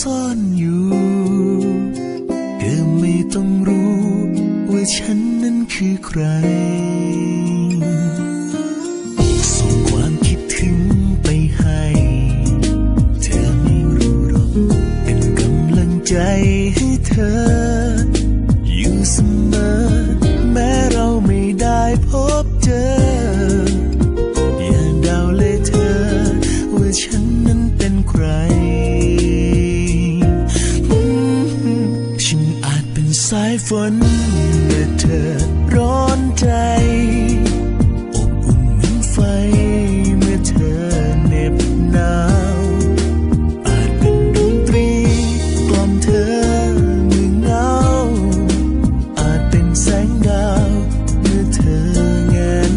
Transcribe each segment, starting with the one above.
ซ่อนอยู่เธอไม่ต้องรู้ ว่าฉันนั้นคือใคร ส่งความคิดถึงไปให้ เธอไม่รู้หรอก เป็นกำลังใจให้เธอ อยู่เสมอ แม้เราไม่ได้พบเจอ อย่าเดาเลยเธอ ว่าฉันนั้นเป็นใครฉันอาจเป็นสายฝน เมื่อเธอร้อนใจอบอุ่นเหมือนไฟเมื่อเธอเหน็บหนาวอาจเป็นดนตรีกล่อมเธอเมื่อเหงาอาจเป็นแสงดาวเมื่อเธอแงน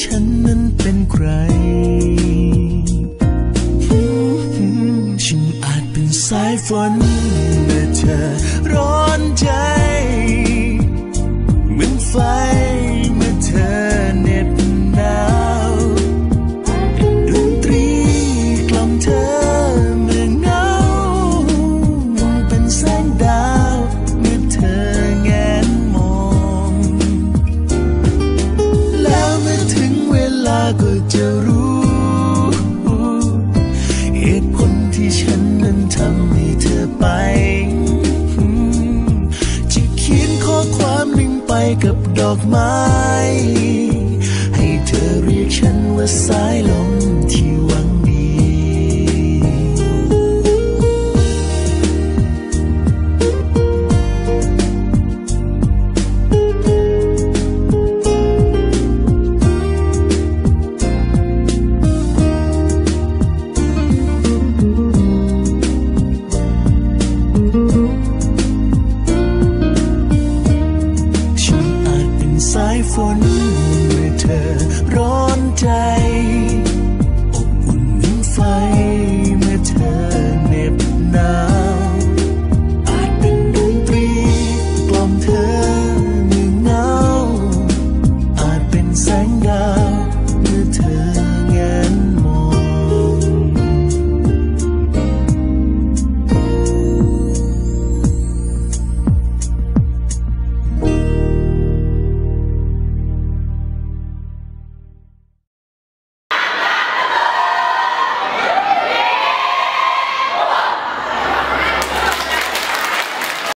ฉันนั้นเป็นใคร ฉันอาจเป็นสายฝนเมื่อเธอร้อนใจเหมือนไฟเมื่อเธอ กับดอกไม้ ให้เธอเรียกฉันว่าสายลม เมื่อเธอร้อนใจ